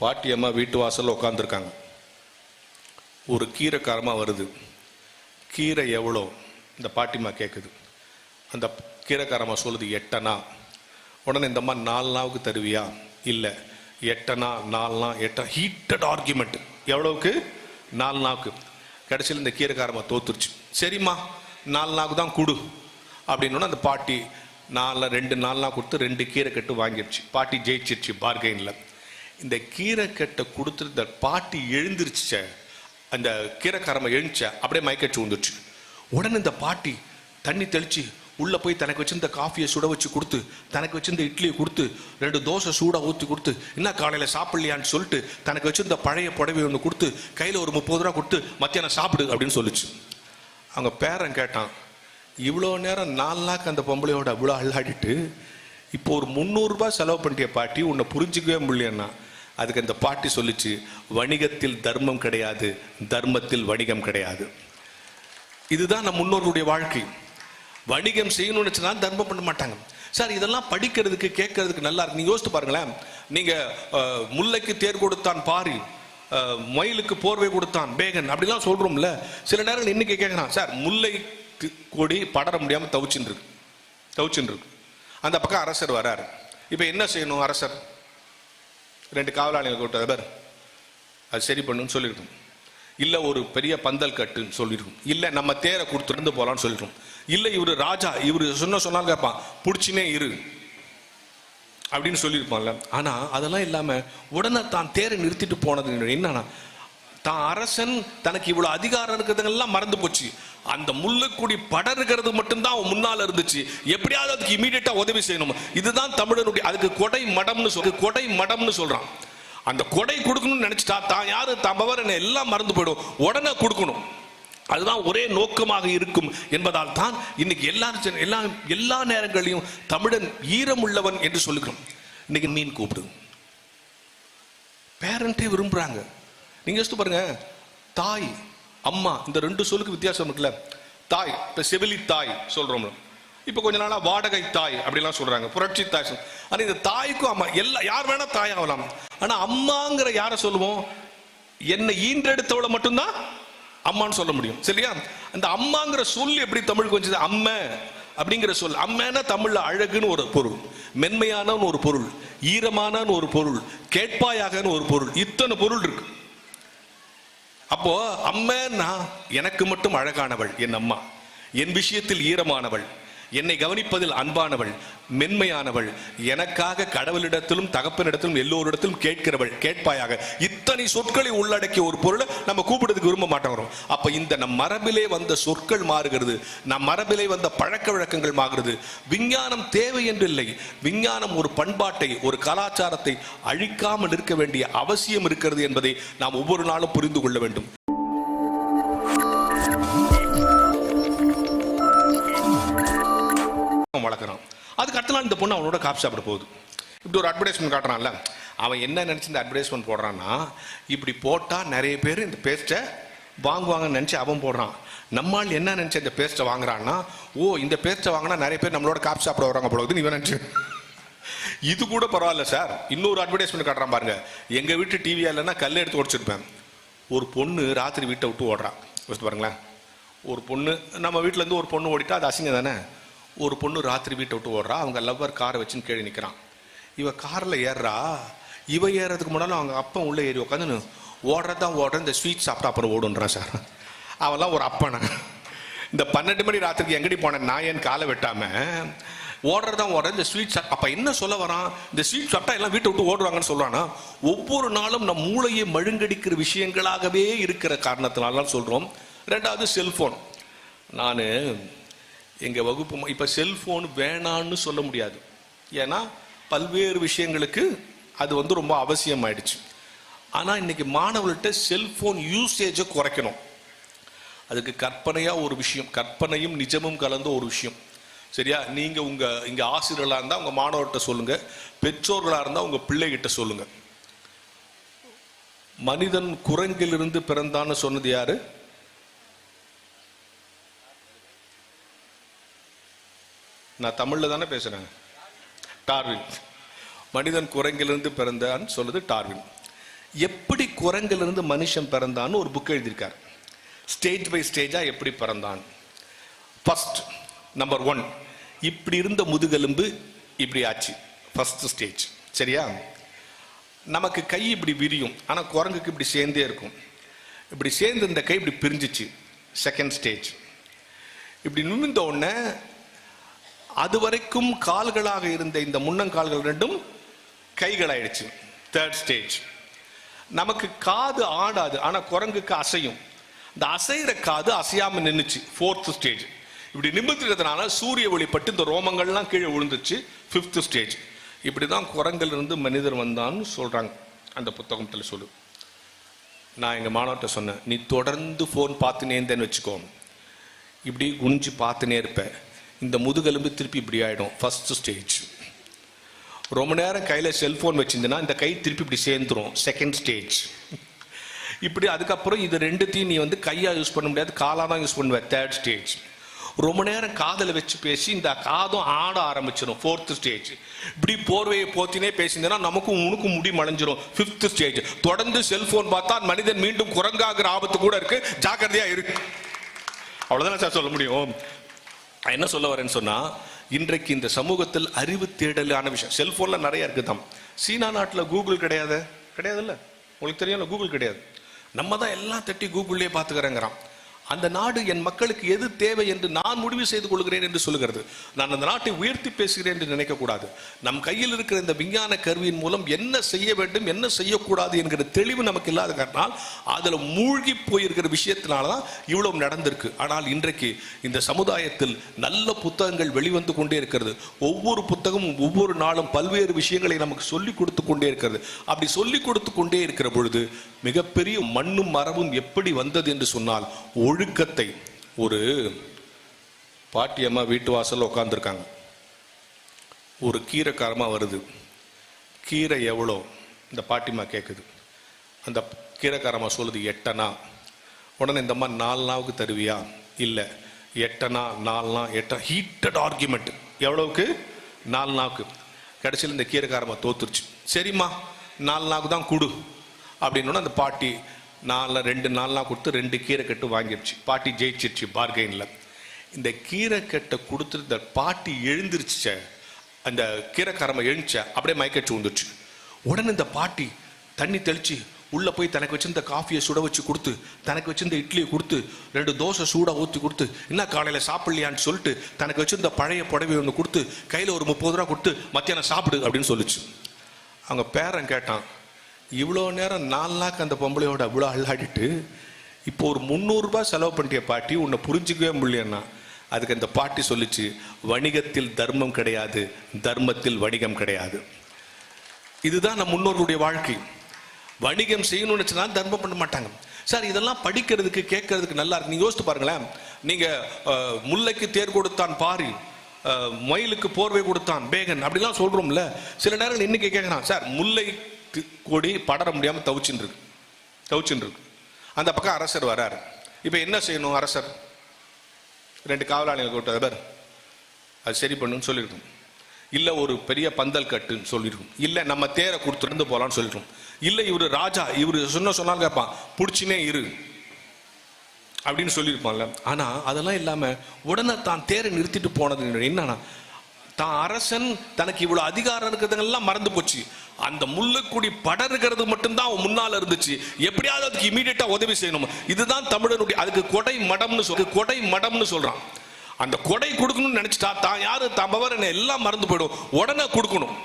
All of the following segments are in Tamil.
பாட்டி அம்மா வீட்டு வாசலில் உட்காந்துருக்காங்க ஒரு கீரைக்காரமா வருது. கீரை எவ்வளோ? இந்த பாட்டிம்மா கேட்குது அந்த கீரைக்காரம்மா சொல்லுது எட்டனா. உடனே இந்த அம்மா நாலு நாவுக்கு தருவியா? இல்லை எட்டனா நாலுனா எட்ட. ஹீட்டட் ஆர்கியூமெண்ட் எவ்வளவுக்கு? நாலு நாவுக்கு கடைசியில் இந்த கீரைக்காரமாக தோத்துருச்சு. சரிம்மா நாலு நாவுக்கு தான் கொடு. அப்படின்னு அந்த பாட்டி நாலு ரெண்டு நாலுனா கொடுத்து ரெண்டு கீரை கட்டு வாங்கிடுச்சு பாட்டி ஜெயிச்சிருச்சு பார்கெயினில் இந்த கீரை கட்டை கொடுத்துட்டு இந்த பாட்டி எழுந்திருச்ச. அந்த கீரைக்காரம்மா எழுந்துச்ச. அப்படியே மயக்கச்சு வந்துச்சு உடனே இந்த பாட்டி தண்ணி தெளிச்சு உள்ளே போய் தனக்கு வச்சிருந்த காஃபியை சுட வச்சு கொடுத்து தனக்கு வச்சிருந்த இட்லியை கொடுத்து ரெண்டு தோசை சூடாக ஊற்றி கொடுத்து என்ன காலையில் சாப்பிடலையான்னு சொல்லிட்டு தனக்கு வச்சிருந்த பழைய புடவை ஒன்று கொடுத்து கையில் ஒரு முப்பது ரூபா கொடுத்து மத்தியானம் சாப்பிடு அப்படின்னு சொல்லுச்சு. அவங்க பேரன் கேட்டான் இவ்வளோ நேரம் நாலு நாக்கு அந்த பொம்பளையோட அவ்வளோ அள்ளாடிட்டு இப்போ ஒரு முந்நூறுரூபா செலவு பண்ணிட்டிய பாட்டி உன்னை புரிஞ்சிக்கவே முடியலன்னா அதுக்கு அந்த பாட்டி சொல்லிச்சு வணிகத்தில் தர்மம் கிடையாது தர்மத்தில் வணிகம் கிடையாது. இதுதான் நம் முன்னோர்களுடைய வாழ்க்கை. வணிகம் செய்யணும்னு நினைச்சா தர்மம் பண்ண மாட்டாங்க. சார் இதெல்லாம் படிக்கிறதுக்கு கேட்கறதுக்கு நல்லா இருக்கு. நீங்க யோசித்து பாருங்களேன். நீங்க முல்லைக்கு தேர் கொடுத்தான் பாரி மயிலுக்கு போர்வை கொடுத்தான் பேகன் அப்படிலாம் சொல்றோம்ல. சில நேரங்கள் இன்னைக்கு கேட்கலாம் சார் முல்லை கொடி படர முடியாம தவிச்சுன்னு இருக்கு. தவிச்சுன்னு இருக்கு. அந்த பக்கம் அரசர் வராரு. இப்போ என்ன செய்யணும் அரசர்? ரெண்டு காவலாளிகளை கூப்பிட்டு பார் அது சரி பண்ணுன்னு சொல்லிருக்கோம் இல்லை ஒரு பெரிய பந்தல் கட்டுன்னு சொல்லிருக்கோம் இல்லை நம்ம தேரை கொடுத்துருந்து போகலான்னு சொல்லிருக்கோம் இல்லை இவரு ராஜா இவரு சொன்ன சொன்னாலும் கேட்பான் பிடிச்சினே இரு. அப்படின்னு சொல்லியிருப்பான்ல. ஆனால் அதெல்லாம் இல்லாமல் உடனே தான் தேரை நிறுத்திட்டு போனது என்னன்னா தான் அரசன் தனக்கு இவ்வளோ அதிகாரம் இருக்கிறதெல்லாம் மறந்து போச்சு. அந்த முள்ளுக்குடி படருகிறது மட்டும்தான் அவன் முன்னால இருந்துச்சு. எப்படியாவது அதுக்கு இமீடியட்டா உதவி செய்யணும். இதுதான் தமிழனுடைய அதுக்கு கொடை மடம்னு சொல்ற கொடை மடம்னு சொல்றான். அந்த கொடை கொடுக்கணும்னு நினைச்சிட்டா தான் யாரு தம்பவர் என்ன எல்லாம் மறந்து போயிடும். உடனே கொடுக்கணும். அதுதான் ஒரே நோக்கமாக இருக்கும் என்பதால் தான் இன்னைக்கு எல்லா எல்லா எல்லா நேரங்களிலும் தமிழன் ஈரமுள்ளவன் என்று சொல்லுகிறோம். இன்னைக்கு மீன் கூப்பிடு பேரண்டே விரும்புறாங்க. நீங்க யோசித்து பாருங்க. தாய் அம்மா இந்த ரெண்டு சொல்லுக்கு வித்தியாசம் இருக்குல்ல. தாய் இப்ப செவிலி தாய் சொல்றோம்ல. இப்ப கொஞ்ச நாளா வாடகை தாய் அப்படிலாம் சொல்றாங்க. புரட்சி தாய் சொல்- ஆனா இந்த தாய்க்கும் அம்மா எல்லா யார் வேணா தாய் ஆகலாம். ஆனா அம்மாங்கிற யாரை சொல்லுவோம்? என்னை ஈன்றெடுத்தவளை மட்டும்தான் அம்மான்னு சொல்ல முடியும். சரியா? அந்த அம்மாங்கிற சொல் எப்படி தமிழுக்கு வந்தது அம்மை அப்படிங்கிற சொல். அம்மைன்னா தமிழ்ல அழகுன்னு ஒரு பொருள் மென்மையான ஒரு பொருள் ஈரமான ஒரு பொருள் கேட்பாயாகன்னு ஒரு பொருள் இத்தனை பொருள் இருக்கு. அப்போ அம்மைன்னா எனக்கு மட்டும் அழகானவள் என் அம்மா. என் விஷயத்தில் ஈரமானவள். என்னை கவனிப்பதில் அன்பானவள் மென்மையானவள் எனக்காக கடவுளிடத்திலும் தகப்பனிடத்திலும் எல்லோரிடத்திலும் கேட்கிறவள் கேட்பாயாக. இத்தனை சொற்களை உள்ளடக்கிய ஒரு பொருளை நம்ம கூப்பிடுறதுக்கு விரும்ப மாட்டோம் அப்ப இந்த நம் மரபிலே வந்த சொற்கள் மாறுகிறது நம் மரபிலே வந்த பழக்க வழக்கங்கள் மாறுகிறது. விஞ்ஞானம் தேவை என்று இல்லை. விஞ்ஞானம் ஒரு பண்பாட்டை ஒரு கலாச்சாரத்தை அழிக்காமல் இருக்க வேண்டிய அவசியம் இருக்கிறது என்பதை நாம் ஒவ்வொரு நாளும் புரிந்து கொள்ள வேண்டும். அதுக்கு நாள் இந்த பொண்ணு அவனோட காப்பி சாப்பிட போகுது. இப்படி ஒரு அட்வர்டைஸ்மெண்ட் காட்டுறான்ல. அவன் என்ன நினச்சி இந்த அட்வர்டைஸ்மெண்ட் போடுறான்னா இப்படி போட்டால் நிறைய பேர் இந்த பேஸ்ட்டை வாங்குவாங்கன்னு நினச்சி அவன் போடுறான். நம்மால் என்ன நினச்சி இந்த பேஸ்ட்டை வாங்குறான்னா ஓ இந்த பேஸ்ட்டை வாங்கினா நிறைய பேர் நம்மளோட காப்பி சாப்பிட வராங்க போல இவன் நினச்சி. இது கூட பரவாயில்ல சார். இன்னொரு அட்வர்டைஸ்மெண்ட் காட்டுறான் பாருங்க. எங்கள் வீட்டு டிவி இல்லைன்னா கல் எடுத்து உடச்சிருப்பேன் ஒரு பொண்ணு ராத்திரி வீட்டை விட்டு ஓடுறான் யோசிச்சு பாருங்களேன். ஒரு பொண்ணு நம்ம வீட்டிலேருந்து இருந்து ஒரு பொண்ணு ஓடிட்டா அது அசிங்கம் தானே? ஒரு பொண்ணு ராத்திரி வீட்டை விட்டு ஓடுறா அவங்க லவ்வர் காரை வச்சுன்னு கீழே நிற்கிறான் இவ காரில் ஏறுறா இவ ஏறதுக்கு முன்னாலும் அவங்க அப்பா உள்ளே ஏறி உட்காந்து ஓடுறது தான் ஓடுற இந்த ஸ்வீட் சாப்பிட்டா அப்புறம் ஓடுன்றான் சார் அவெல்லாம் ஒரு அப்பனை. இந்த பன்னெண்டு மணி ராத்திரிக்கு எங்கடி போனேன் நான் ஏன் காலை வெட்டாம? ஓடுறதான் ஓடுற இந்த ஸ்வீட் சாப் அப்போ என்ன சொல்ல வரான்? இந்த ஸ்வீட் சாப்பிட்டா எல்லாம் வீட்டை விட்டு ஓடுவாங்கன்னு சொல்கிறான்னா ஒவ்வொரு நாளும் நம் மூளையை மழுங்கடிக்கிற விஷயங்களாகவே இருக்கிற காரணத்தினால சொல்கிறோம் ரெண்டாவது செல்ஃபோன் நான் எங்கள் வகுப்பு இப்போ செல்ஃபோன் வேணான்னு சொல்ல முடியாது. ஏன்னா பல்வேறு விஷயங்களுக்கு அது வந்து ரொம்ப அவசியம் ஆயிடுச்சு ஆனால் இன்னைக்கு மாணவர்கள்ட்ட செல்ஃபோன் யூசேஜை குறைக்கணும். அதுக்கு கற்பனையாக ஒரு விஷயம் கற்பனையும் நிஜமும் கலந்த ஒரு விஷயம். சரியா? நீங்கள் உங்கள் இங்கே ஆசிரியர்களாக இருந்தால் உங்கள் மாணவர்கிட்ட சொல்லுங்கள் பெற்றோர்களாக இருந்தால் உங்கள் பிள்ளைகிட்ட சொல்லுங்கள் மனிதன் குரங்கிலிருந்து பிறந்தான்னு சொன்னது யாரு? நான் தமிழில் தானே பேசுகிறேன் டார்வின். மனிதன் குரங்கிலிருந்து பிறந்தான்னு சொல்லுது டார்வின். எப்படி குரங்கிலிருந்து மனுஷன் பிறந்தான்னு ஒரு புக் எழுதியிருக்கார். ஸ்டேஜ் பை ஸ்டேஜாக எப்படி பிறந்தான். ஃபஸ்ட் நம்பர் ஒன் இப்படி இருந்த முதுகெலும்பு இப்படி ஆச்சு. ஃபர்ஸ்ட் ஸ்டேஜ் சரியா? நமக்கு கை இப்படி விரியும். ஆனால் குரங்குக்கு இப்படி சேர்ந்தே இருக்கும். இப்படி சேர்ந்து இந்த கை இப்படி பிரிஞ்சிச்சு. செகண்ட் ஸ்டேஜ் இப்படி நிமிர்ந்த உடனே அதுவரைக்கும் கால்களாக இருந்த இந்த முன்னங்கால்கள் ரெண்டும் கைகளாயிடுச்சு. தேர்ட் ஸ்டேஜ் நமக்கு காது ஆடாது ஆனா குரங்குக்கு அசையும். இந்த அசைகிற காது அசையாம நின்றுச்சு ஃபோர்த் ஸ்டேஜ் இப்படி நிமிர்த்துறதுனால சூரிய ஒளிப்பட்டு இந்த ரோமங்கள்லாம் கீழே விழுந்துச்சு. ஃபிஃப்த் ஸ்டேஜ் இப்படிதான் குரங்கில் இருந்து மனிதர் வந்தான்னு சொல்றாங்க. அந்த புத்தகத்தில் சொல்லு. நான் எங்கள் மாணவர்கிட்ட சொன்னேன் நீ தொடர்ந்து ஃபோன் பார்த்துனேந்தேன்னு வச்சுக்கோ. இப்படி குனிஞ்சு பார்த்துனே இருப்பேன் இந்த முதுகெலும்பு திருப்பி இப்படி ஆகிடும் ஃபஸ்ட்டு ஸ்டேஜ் ரொம்ப நேரம் கையில் செல்ஃபோன் வச்சிருந்தேன்னா இந்த கை திருப்பி இப்படி சேர்ந்துரும் செகண்ட் ஸ்டேஜ் இப்படி அதுக்கப்புறம் இது ரெண்டுத்தையும் நீ வந்து கையாக யூஸ் பண்ண முடியாது காலாக தான் யூஸ் பண்ணுவேன் தேர்ட் ஸ்டேஜ் ரொம்ப நேரம் காதில் வச்சு பேசி இந்த காதும் ஆட ஆரம்பிச்சிடும் ஃபோர்த்து ஸ்டேஜ் இப்படி போர்வையை போத்தினே பேசியிருந்தேன்னா நமக்கும் உனக்கும் முடி மலைஞ்சிரும் ஃபிஃப்த் ஸ்டேஜ் தொடர்ந்து செல்ஃபோன் பார்த்தா மனிதன் மீண்டும் குரங்காகிற ஆபத்து கூட இருக்கு ஜாக்கிரதையாக இருக்கு அவ்வளோதானே சார் சொல்ல முடியும்? என்ன சொல்ல வரேன்னு சொன்னா இன்றைக்கு இந்த சமூகத்தில் அறிவு தேடலான விஷயம். செல்போன்ல நிறைய இருக்குதாம். சீனா நாட்டில் கூகுள் கிடையாது? கிடையாதுல்ல? உங்களுக்கு தெரியும் கூகுள் கிடையாது. நம்ம தான் எல்லாம் தட்டி கூகுள்லேயே பார்த்துக்கிறேங்கிறான் அந்த நாடு என் மக்களுக்கு எது தேவை என்று நான் முடிவு செய்து கொள்கிறேன் என்று சொல்லுகிறது. நான் அந்த நாட்டை உயர்த்தி பேசுகிறேன் என்று நினைக்கக்கூடாது. நம் கையில் இருக்கிற இந்த விஞ்ஞான கருவியின் மூலம் என்ன செய்ய வேண்டும் என்ன செய்யக்கூடாது என்கிற தெளிவு நமக்கு இல்லாத காரணம் அதில் மூழ்கி போயிருக்கிற விஷயத்தினால தான் இவ்வளவு நடந்திருக்கு. ஆனால் இன்றைக்கு இந்த சமுதாயத்தில் நல்ல புத்தகங்கள் வெளிவந்து கொண்டே இருக்கிறது. ஒவ்வொரு புத்தகமும் ஒவ்வொரு நாளும் பல்வேறு விஷயங்களை நமக்கு சொல்லிக் கொடுத்து கொண்டே இருக்கிறது. அப்படி சொல்லிக் கொடுத்து கொண்டே இருக்கிற பொழுது மிகப்பெரிய மண்ணும் மரபும் எப்படி வந்தது என்று சொன்னால் ஒழுக்கத்தை ஒரு பாட்டியம்மா வீட்டு வாசலில் உட்காந்துருக்காங்க ஒரு கீரைக்காரமா வருது. கீரை எவ்வளோ? இந்த பாட்டிம்மா கேட்குது அந்த கீரைக்காரமா சொல்லுது எட்டனா? உடனே இந்த மாதிரி நாலு நாவுக்கு தருவியா? இல்லை. எட்டனா? நாலு நாள் எட்ட ஹீட்டட் ஆர்குமெண்ட் எவ்வளவுக்கு? நாலு நாவுக்கு. கடைசியில் இந்த கீரைக்காரமா தோத்துருச்சு. சரிம்மா நாலு நாவுக்கு தான் கொடு. அப்படின்னு அந்த பாட்டி நாலு ரெண்டு நாள்லாம் கொடுத்து ரெண்டு கீரை கட்டு வாங்கிடுச்சு பாட்டி ஜெயிச்சிருச்சு பார்கெயினில் இந்த கீரை கட்டை கொடுத்துட்டு இந்த பாட்டி எழுந்திருச்ச அந்த கீரைக்காரமா எழுந்துச்ச. அப்படியே மயக்கச்சு வந்துடுச்சு உடனே இந்த பாட்டி தண்ணி தெளித்து உள்ளே போய் தனக்கு வச்சிருந்த காஃபியை சுட வச்சு கொடுத்து தனக்கு வச்சிருந்த இட்லியை கொடுத்து ரெண்டு தோசை சூடாக ஊற்றி கொடுத்து என்ன காலையில் சாப்பிட்லையான்னு சொல்லிட்டு தனக்கு வச்சிருந்த பழைய புடவை ஒன்று கொடுத்து கையில் ஒரு முப்பது ரூபா கொடுத்து மத்தியானம் சாப்பிடு அப்படின்னு சொல்லுச்சு. அவங்க பேரன் கேட்டான் இவ்வளோ நேரம் நாலு நாக்கு அந்த பொம்பளையோட அவ்வளோ அல்லாடிட்டு இப்போ ஒரு முந்நூறுரூபா செலவு பண்ணிட்டிய பாட்டி உன்னை புரிஞ்சிக்கவே முடியலன்னா அதுக்கு அந்த பாட்டி சொல்லிச்சு வணிகத்தில் தர்மம் கிடையாது தர்மத்தில் வணிகம் கிடையாது. இதுதான் நம் முன்னோர்களுடைய வாழ்க்கை. வணிகம் செய்யணும்னு வச்சுனா தர்மம் பண்ண மாட்டாங்க. சார் இதெல்லாம் படிக்கிறதுக்கு கேட்கறதுக்கு நல்லா இருக்கு. நீங்க யோசித்து பாருங்களேன். நீங்க முல்லைக்கு தேர் கொடுத்தான் பாரி மயிலுக்கு போர்வை கொடுத்தான் பேகன் அப்படிலாம் சொல்றோம்ல. சில நேரங்கள் இன்னைக்கு கேட்கறான் சார் முல்லை கொடி படர முடியாமல் தவிச்சுன்னு இருக்கு தவிச்சுன்னு இருக்கு அந்த பக்கம் அரசர் வராரு. இப்போ என்ன செய்யணும் அரசர்? ரெண்டு காவலாளிகள் கூட்ட அது சரி பண்ணுன்னு சொல்லியிருக்கோம் இல்லை ஒரு பெரிய பந்தல் கட்டுன்னு சொல்லியிருக்கோம் இல்லை நம்ம தேரை கொடுத்துருந்து போகலான்னு சொல்லிருக்கோம் இல்லை இவரு ராஜா இவரு சொன்ன சொன்னாலும் கேட்பான். பிடிச்சினே இரு. அப்படின்னு சொல்லியிருப்பான்ல ஆனால் அதெல்லாம் இல்லாமல் உடனே தான் தேரை நிறுத்திட்டு போனது என்னன்னா தான் அரசன் தனக்கு இவ்வளவு அதிகாரம் இருக்கிறதெல்லாம் மறந்து போச்சு. அந்த முள்ளுக்குடி படருகிறது மட்டும்தான் அவன் முன்னால இருந்துச்சு. எப்படியாவது அதுக்கு இமீடியட்டா உதவி செய்யணும். இதுதான் தமிழனுடைய அதுக்கு கொடை மடம்னு சொல் கொடை மடம்னு சொல்றான். அந்த கொடை கொடுக்கணும்னு நினைச்சிட்டா தான் யாரு தம்பவர் என்ன எல்லாம் மறந்து போயிடும். உடனே கொடுக்கணும்.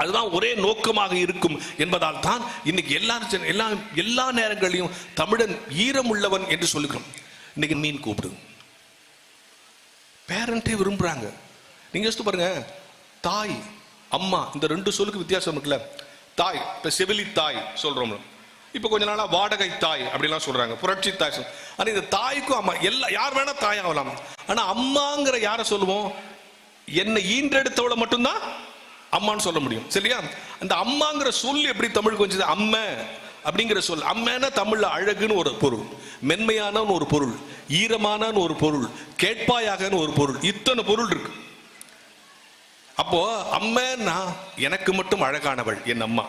அதுதான் ஒரே நோக்கமாக இருக்கும் என்பதால் தான் இன்னைக்கு எல்லா எல்லா எல்லா நேரங்களிலும் தமிழன் ஈரம் உள்ளவன் என்று சொல்லுகிறோம். இன்னைக்கு மீன் கூப்பிடு பேரண்டே விரும்புறாங்க. நீங்க யோசித்து பாருங்க. தாய் அம்மா இந்த ரெண்டு சொல்லுக்கு வித்தியாசம் இருக்குல்ல. தாய் இப்ப செவிலி தாய் சொல்றோம் இப்ப கொஞ்ச நாளா வாடகை தாய் அப்படிலாம் சொல்றாங்க. புரட்சி தாய் சொல்- ஆனா இந்த தாய்க்கும் அம்மா எல்லா யார் வேணா தாய் ஆகலாம். ஆனா அம்மாங்கிற யாரை சொல்லுவோம்? என்னை ஈன்றெடுத்தவளை மட்டும்தான் அம்மான்னு சொல்ல முடியும். சரியா? அந்த அம்மாங்கிற சொல் எப்படி தமிழுக்கு வந்தது அம்மை அப்படிங்கிற சொல். அம்மேனா தமிழ்ல அழகுன்னு ஒரு பொருள் மென்மையானன்னு ஒரு பொருள் ஈரமானன்னு ஒரு பொருள் கேட்பாயாகன்னு ஒரு பொருள் இத்தனை பொருள் இருக்கு. அப்போ அம்மன்னா எனக்கு மட்டும் அழகானவள் என் அம்மா.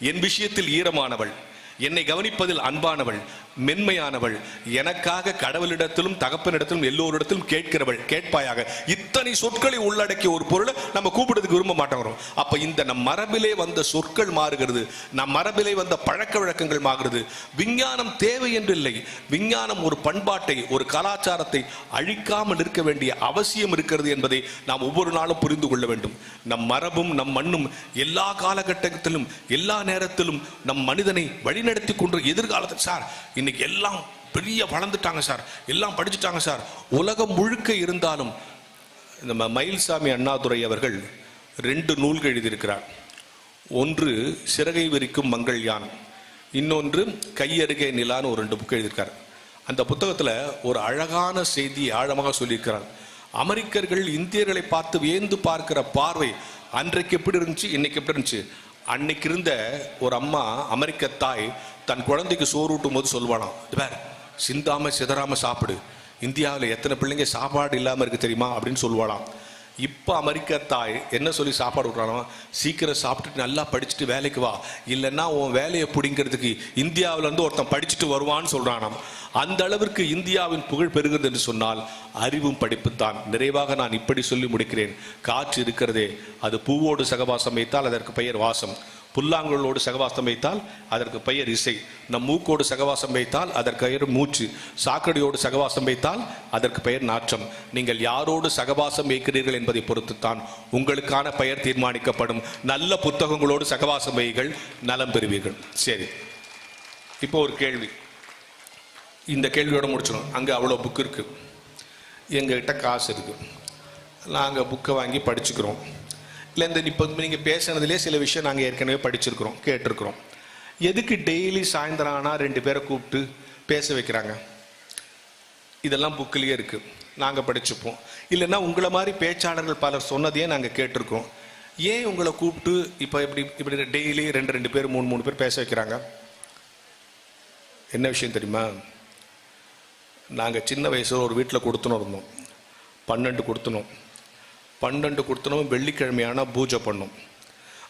என் விஷயத்தில் ஈரமானவள். என்னை கவனிப்பதில் அன்பானவள். மென்மையானவள். எனக்காக கடவுளிடத்திலும் தகப்பனிடத்திலும் எல்லோரிடத்திலும் கேட்கிறவள் கேட்பாயாக. இத்தனை சொற்களை உள்ளடக்கிய ஒரு பொருளை நம்ம கூப்பிடுறதுக்கு விரும்ப மாட்டோம் அப்ப இந்த நம் மரபிலே வந்த சொற்கள் மாறுகிறது. நம் மரபிலே வந்த பழக்க வழக்கங்கள் மாறுகிறது. விஞ்ஞானம் தேவை என்று இல்லை. விஞ்ஞானம் ஒரு பண்பாட்டை ஒரு கலாச்சாரத்தை அழிக்காமல் இருக்க வேண்டிய அவசியம் இருக்கிறது என்பதை நாம் ஒவ்வொரு நாளும் புரிந்து கொள்ள வேண்டும். நம் மரபும் நம் மண்ணும் எல்லா காலகட்டத்திலும் எல்லா நேரத்திலும் நம் மனிதனை வழிநடத்தி கொண்டு எதிர்காலத்தில் சார் இன்னைக்கு எல்லாம் பெரிய வளர்ந்துட்டாங்க சார். எல்லாம் படிச்சுட்டாங்க சார். உலகம் முழுக்க இருந்தாலும் நம்ம மயில்சாமி அண்ணாதுரை அவர்கள் ரெண்டு நூல்கள் எழுதியிருக்கிறார். ஒன்று சிறகை விரிக்கும் மங்கள் யான் இன்னொன்று கையருகே நிலான்னு ஒரு ரெண்டு புக் எழுதியிருக்கார். அந்த புத்தகத்தில் ஒரு அழகான செய்தி ஆழமாக சொல்லியிருக்கிறார். அமெரிக்கர்கள் இந்தியர்களை பார்த்து வியந்து பார்க்கிற பார்வை அன்றைக்கு எப்படி இருந்துச்சு இன்னைக்கு எப்படி இருந்துச்சு? அன்னைக்கு இருந்த ஒரு அம்மா அமெரிக்க தாய் தன் குழந்தைக்கு சோறு ஊட்டும் போது சொல்வானாம் "இது பார் சிந்தாம சிதறாம சாப்பிடு. இந்தியாவில் எத்தனை பிள்ளைங்க சாப்பாடு இல்லாமல் இருக்கு தெரியுமா? அப்படின்னு சொல்லுவாளாம் இப்போ அமெரிக்க தாய் என்ன சொல்லி சாப்பாடு விட்றானோ சீக்கிரம் சாப்பிட்டுட்டு நல்லா படிச்சுட்டு வேலைக்கு வா. இல்லைன்னா உன் வேலையை பிடிங்கிறதுக்கு இந்தியாவிலேருந்து ஒருத்தன் படிச்சுட்டு வருவான்னு சொல்கிறானாம் அந்த அளவிற்கு இந்தியாவின் புகழ் பெறுகிறது என்று சொன்னால் அறிவும் படிப்பும் தான். நிறைவாக நான் இப்படி சொல்லி முடிக்கிறேன். காற்று இருக்கிறதே அது பூவோடு சகவாசம் வைத்தால் அதற்கு பெயர் வாசம். புல்லாங்குழலோடு சகவாசம் வைத்தால் அதற்கு பெயர் இசை. நம் மூக்கோடு சகவாசம் வைத்தால் அதற்கு பெயர் மூச்சு. சாக்கடையோடு சகவாசம் வைத்தால் அதற்கு பெயர் நாற்றம். நீங்கள் யாரோடு சகவாசம் வைக்கிறீர்கள் என்பதை பொறுத்துத்தான் உங்களுக்கான பெயர் தீர்மானிக்கப்படும். நல்ல புத்தகங்களோடு சகவாசம் வைகள் நலம் பெறுவீர்கள். சரி. இப்போ ஒரு கேள்வி. இந்த கேள்வியோட முடிச்சிடும் அங்கே அவ்வளோ புக் இருக்குது எங்ககிட்ட காசு இருக்குது நாங்கள் புக்கை வாங்கி படிச்சுக்கிறோம். இல்லை இந்த இப்போ நீங்கள் பேசுனதுலேயே சில விஷயம் நாங்கள் ஏற்கனவே படிச்சிருக்கிறோம் கேட்டிருக்கிறோம். எதுக்கு டெய்லி சாயந்தரம் ஆனால் ரெண்டு பேரை கூப்பிட்டு பேச வைக்கிறாங்க? இதெல்லாம் புக்கிலேயே இருக்குது நாங்கள் படிச்சுப்போம். இல்லைன்னா உங்களை மாதிரி பேச்சாளர்கள் பலர் சொன்னதையே நாங்கள் கேட்டிருக்கோம். ஏன் உங்களை கூப்பிட்டு இப்போ இப்படி இப்படி டெய்லி ரெண்டு ரெண்டு பேர் மூணு மூணு பேர் பேச வைக்கிறாங்க? என்ன விஷயம் தெரியுமா? நாங்கள் சின்ன வயசில் ஒரு வீட்டில் கொடுத்துனோம் இருந்தோம். பன்னெண்டு கொடுத்துனோம். பன்னெண்டு கொடுத்தனும் வெள்ளிக்கிழமையான பூஜை பண்ணும்.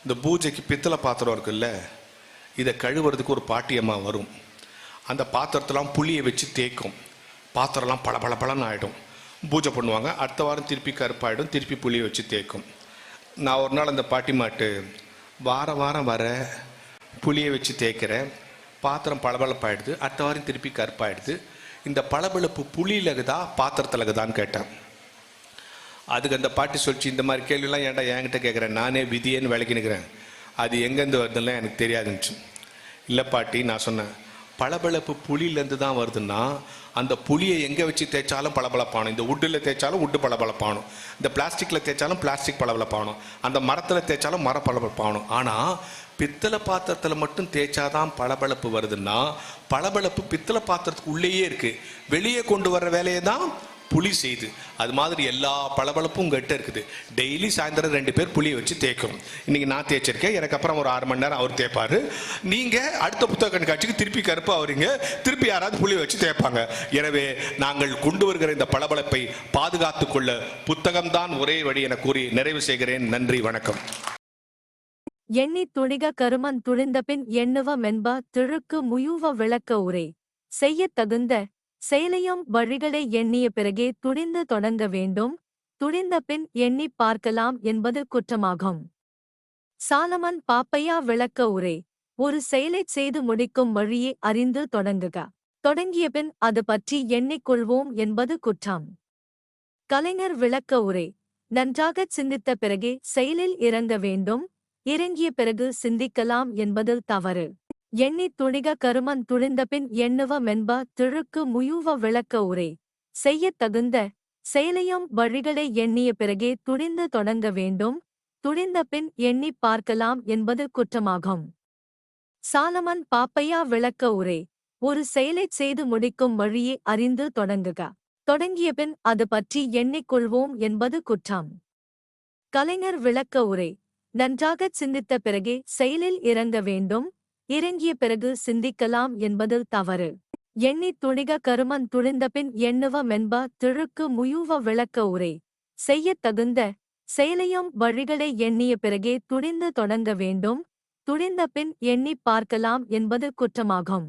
இந்த பூஜைக்கு பித்தளை பாத்திரம் இருக்குல்ல இதை கழுவுறதுக்கு ஒரு பாட்டியம்மா வரும். அந்த பாத்திரத்தெல்லாம் புளியை வச்சு தேய்க்கும். பாத்திரம்லாம் பளபளபளன்னு ஆகிடும் பூஜை பண்ணுவாங்க. அடுத்த வாரம் திருப்பி கருப்பாயிடும். திருப்பி புளியை வச்சு தேய்க்கும். நான் ஒரு நாள் அந்த பாட்டிமாட்டு வார வாரம் வர புளியை வச்சு தேய்க்கிறேன் பாத்திரம் பளபளப்பாயிடுது. அடுத்த வாரம் திருப்பி கருப்பாயிடுது. இந்த பளபளப்பு புளியிலகுதா பாத்திரத்திலகுதான்னு கேட்டேன். அதுக்கு அந்த பாட்டி சொல்லிச்சு இந்த மாதிரி கேள்விலாம் ஏன்டா என்கிட்ட கேட்குறேன் நானே விதியேன்னு விளக்கி நிற்கிறேன் அது எங்கேருந்து வருதுலாம் எனக்கு தெரியாதுன்னுச்சு. இல்லை பாட்டி நான் சொன்னேன் பளபளப்பு புளியிலேருந்து தான் வருதுன்னா அந்த புளியை எங்கே வச்சு தேய்ச்சாலும் பளபளப்பானும். இந்த உட்டில் தேய்ச்சாலும் உட்டு பளபளப்பானும். இந்த பிளாஸ்டிக்கில் தேய்ச்சாலும் பிளாஸ்டிக் பளபளப்பானும். அந்த மரத்தில் தேய்ச்சாலும் மர பளபளப்பானும். ஆனால் பித்தளை பாத்திரத்தில் மட்டும் தேய்ச்சாதான் பளபளப்பு வருதுன்னா பளபளப்பு பித்தளை பாத்திரத்துக்கு உள்ளேயே இருக்குது வெளியே கொண்டு வர்ற வேலையை தான் புளி செய்து அது மாதிரி எல்லா பளபளப்பும் உங்ககிட்ட இருக்குது. டெய்லி சாயந்தரம் ரெண்டு பேர் புளியை வச்சு தேய்க்கும். இன்னைக்கு நான் தேய்ச்சிருக்கேன் எனக்கு அப்புறம் ஒரு ஆறு மணி நேரம் அவர் தேய்ப்பாரு. நீங்க அடுத்த புத்தக கண்காட்சிக்கு திருப்பி கருப்பா அவரிங்க திருப்பி யாராவது புளி வச்சு தேய்ப்பாங்க. எனவே நாங்கள் கொண்டு வருகிற இந்த பளபளப்பை பாதுகாத்துக் கொள்ள புத்தகம்தான் ஒரே வழி என கூறி நிறைவு செய்கிறேன். நன்றி வணக்கம். எண்ணி துணிக கருமன் துணிந்தபின் எண்ணுவ மென்ப திழுக்கு முயுவ விளக்க உரை. செய்யத் தகுந்த செயலையும் வழிகளை எண்ணிய பிறகே துணிந்து தொடங்க வேண்டும். துடிந்த பின் எண்ணிப் பார்க்கலாம் என்பது குற்றமாகும். சாலமன் பாப்பையா விளக்க உரை. ஒரு செயலைச் செய்து முடிக்கும் வழியை அறிந்து தொடங்குக. தொடங்கிய பின் அது பற்றி எண்ணிக் கொள்வோம் என்பது குற்றம். கலைஞர் விளக்க உரை. நன்றாகச் சிந்தித்த பிறகே செயலில் இறங்க வேண்டும். இறங்கிய பிறகு சிந்திக்கலாம் என்பது தவறு. எண்ணித் துணிக கருமன் துணிந்தபின் எண்ணுவ மென்ப திழுக்கு முயுவ விளக்க உரை. செய்யத் தகுந்த செயலையும் வழிகளை எண்ணிய பிறகே துணிந்து தொடங்க வேண்டும். துணிந்த பின் எண்ணிப் பார்க்கலாம் என்பது குற்றமாகும். சாலமன் பாப்பையா விளக்க உரை. ஒரு செயலைச் செய்து முடிக்கும் வழியை அறிந்து தொடங்குக. தொடங்கிய பின் அது பற்றி எண்ணிக் கொள்வோம் என்பது குற்றம். கலைஞர் விளக்க உரை. நன்றாகச் சிந்தித்த பிறகே செயலில் இறங்க வேண்டும். இறங்கிய பிறகு சிந்திக்கலாம் என்பது தவறு. எண்ணித் துணிக கருமன் துணிந்தபின் எண்ணுவ மென்ப திழுக்கு முயுவ விளக்க உரை. செய்யத் தகுந்த செயலையும் வழிகளை எண்ணிய பிறகே துணிந்து தொடங்க வேண்டும். துணிந்த பின் எண்ணிப் பார்க்கலாம் என்பது குற்றமாகும்.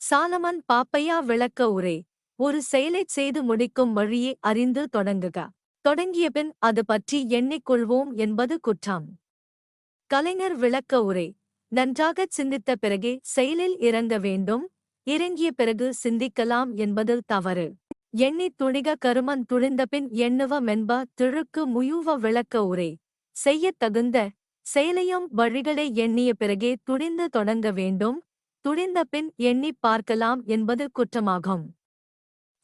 சாலமன் பாப்பையா விளக்க உரை. ஒரு செயலைச் செய்து முடிக்கும் வழியை அறிந்து தொடங்குக. தொடங்கிய பின் அது பற்றி எண்ணிக்கொள்வோம் என்பது குற்றம். கலைஞர் விளக்க உரை. நன்றாகச் சிந்தித்த பிறகே செயலில் இறங்க வேண்டும். இறங்கிய பிறகு சிந்திக்கலாம் என்பது தவறு. எண்ணித் துணிக கருமன் துணிந்தபின் எண்ணுவ மென்ப திழுக்கு முயுவ விளக்க உரை. செய்யத் தகுந்த செயலையும் வழிகளை எண்ணிய பிறகே துணிந்து தொடங்க வேண்டும். துணிந்த பின் எண்ணிப் பார்க்கலாம் என்பது குற்றமாகும்.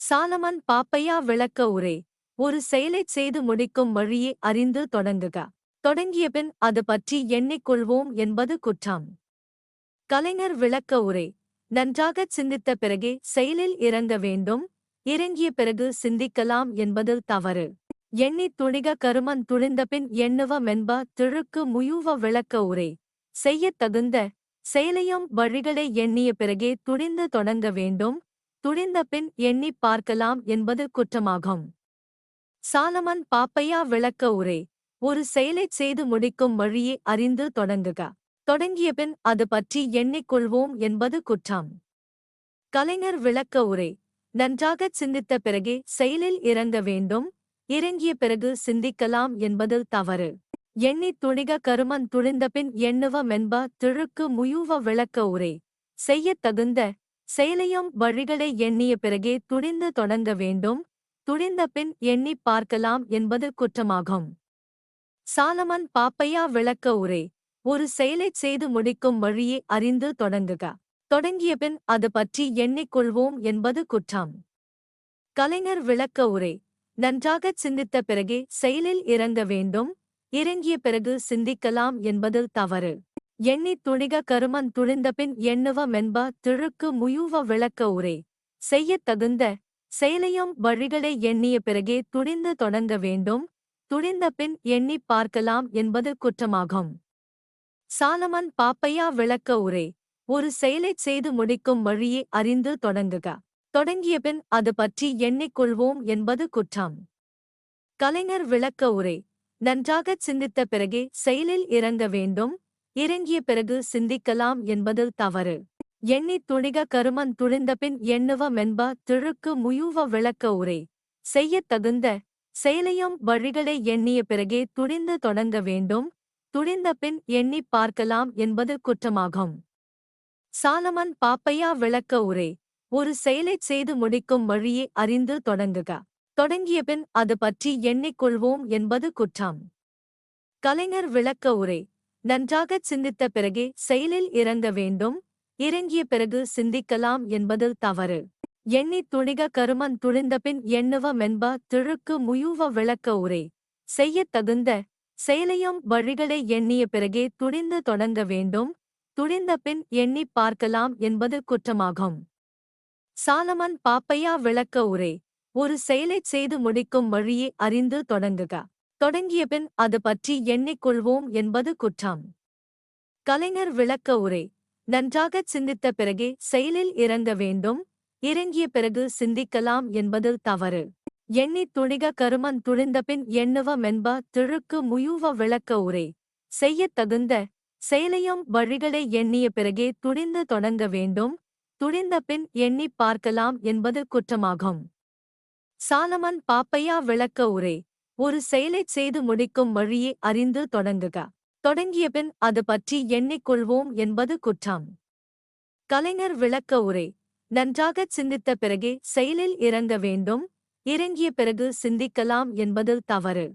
சாலமன் பாப்பையா விளக்க உரை. ஒரு செயலைச் செய்து முடிக்கும் வழியை அறிந்து தொடங்குக. தொடங்கிய பின் அது பற்றி எண்ணிக்கொள்வோம் என்பது குற்றம். கலைஞர் விளக்க உரை. நன்றாகச் சிந்தித்த பிறகே செயலில் இறங்க வேண்டும். இறங்கிய பிறகு சிந்திக்கலாம் என்பது தவறு. எண்ணித் துணிக கருமன் துணிந்தபின் எண்ணுவ மென்ப திழுக்கு முயுவ விளக்க உரை. செய்யத் தகுந்த செயலையும் வழிகளை எண்ணிய பிறகே துணிந்து தொடங்க வேண்டும். துணிந்த பின் எண்ணிப் பார்க்கலாம் என்பது குற்றமாகும். சாலமன் பாப்பையா விளக்க உரை. ஒரு செயலைச் செய்து முடிக்கும் வழியை அறிந்து தொடங்குக. தொடங்கியபின் அது பற்றி எண்ணிக்கொள்வோம் என்பது குற்றம். கலைஞர் விளக்க உரை. நன்றாகச் சிந்தித்த பிறகே செயலில் இறங்க வேண்டும். இறங்கிய பிறகு சிந்திக்கலாம் என்பது தவறு. எண்ணித் துணிக கருமன் துணிந்தபின் எண்ணுவ மென்ப திழுக்கு முயுவ விளக்க உரை. செய்யத் தகுந்த செயலையும் வழிகளை எண்ணிய பிறகே துணிந்து தொடங்க வேண்டும். துணிந்த பின் எண்ணிப் பார்க்கலாம் என்பது குற்றமாகும். சாலமன் பாப்பையா விளக்க உரை. ஒரு செயலைச் செய்து முடிக்கும் வழியை அறிந்து தொடங்குக. தொடங்கிய பின் அது பற்றி எண்ணிக்கொள்வோம் என்பது குற்றம். கலைஞர் விளக்க உரை. நன்றாகச் சிந்தித்த பிறகே செயலில் இறங்க வேண்டும். இறங்கிய பிறகு சிந்திக்கலாம் என்பது தவறு. எண்ணித் துணிக கருமன் துணிந்தபின் எண்ணுவ மென்ப திழுக்கு முயுவ விளக்க உரை. செய்யத் தகுந்த செயலையும் வழிகளை எண்ணிய பிறகே துணிந்து தொடங்க வேண்டும். துணிந்த பின் எண்ணிப் பார்க்கலாம் என்பது குற்றமாகும். சாலமன் பாப்பையா விளக்க உரை. ஒரு செயலைச் செய்து முடிக்கும் வழியை அறிந்து தொடங்குக. தொடங்கிய பின் அது பற்றி எண்ணிக்கொள்வோம் என்பது குற்றம். கலைஞர் விளக்க உரை. நன்றாகச் சிந்தித்த பிறகே செயலில் இறங்க வேண்டும். இறங்கிய பிறகு சிந்திக்கலாம் என்பது தவறு. எண்ணித் துணிக கருமன் துணிந்தபின் எண்ணுவ மென்ப திழுக்கு முயுவ விளக்க உரை. செய்யத் தகுந்த செயலையும் வழிகளை எண்ணிய பிறகே துணிந்து தொடங்க வேண்டும். துணிந்த பின் எண்ணிப் பார்க்கலாம் என்பது குற்றமாகும். சாலமன் பாப்பையா விளக்க உரை. ஒரு செயலைச் செய்து முடிக்கும் வழியை அறிந்து தொடங்குக. தொடங்கிய பின் அது பற்றி எண்ணிக்கொள்வோம் என்பது குற்றம். கலைஞர் விளக்க உரை. நன்றாகச் சிந்தித்த பிறகே செயலில் இறங்க வேண்டும். இறங்கிய பிறகு சிந்திக்கலாம் என்பது தவறு. எண்ணித் துணிக கருமன் துணிந்தபின் எண்ணுவ மென்ப திழுக்கு முயுவ விளக்க உரை. செய்யத் தகுந்த செயலையும் வழிகளை எண்ணிய பிறகே துணிந்து தொடங்க வேண்டும். துணிந்த பின் எண்ணிப் பார்க்கலாம் என்பது குற்றமாகும். சாலமன் பாப்பையா விளக்க உரை. ஒரு செயலைச் செய்து முடிக்கும் வழியை அறிந்து தொடங்குக. தொடங்கிய பின் அது பற்றி எண்ணிக்கொள்வோம் என்பது குற்றம். கலைஞர் விளக்க உரை. நன்றாகச் சிந்தித்த பிறகே செயலில் இறங்க வேண்டும். இறங்கிய பிறகு சிந்திக்கலாம் என்பது தவறு. எண்ணித் துணிக கருமன் துணிந்தபின் எண்ணுவ மென்ப திழுக்கு முயுவ விளக்க உரை. செய்யத் தகுந்த செயலையும் வழிகளை எண்ணிய பிறகே துணிந்து தொடங்க வேண்டும். துணிந்த பின் எண்ணிப் பார்க்கலாம் என்பது குற்றமாகும். சாலமன் பாப்பையா விளக்க உரை. ஒரு செயலைச் செய்து முடிக்கும் வழியை அறிந்து தொடங்குக. தொடங்கிய பின் அது பற்றி எண்ணிக்கொள்வோம் என்பது குற்றம். கலைஞர் விளக்க உரை. நன்றாகச் சிந்தித்த பிறகே செயலில் இறங்க வேண்டும். இறங்கிய பிறகு சிந்திக்கலாம் என்பது தவறு.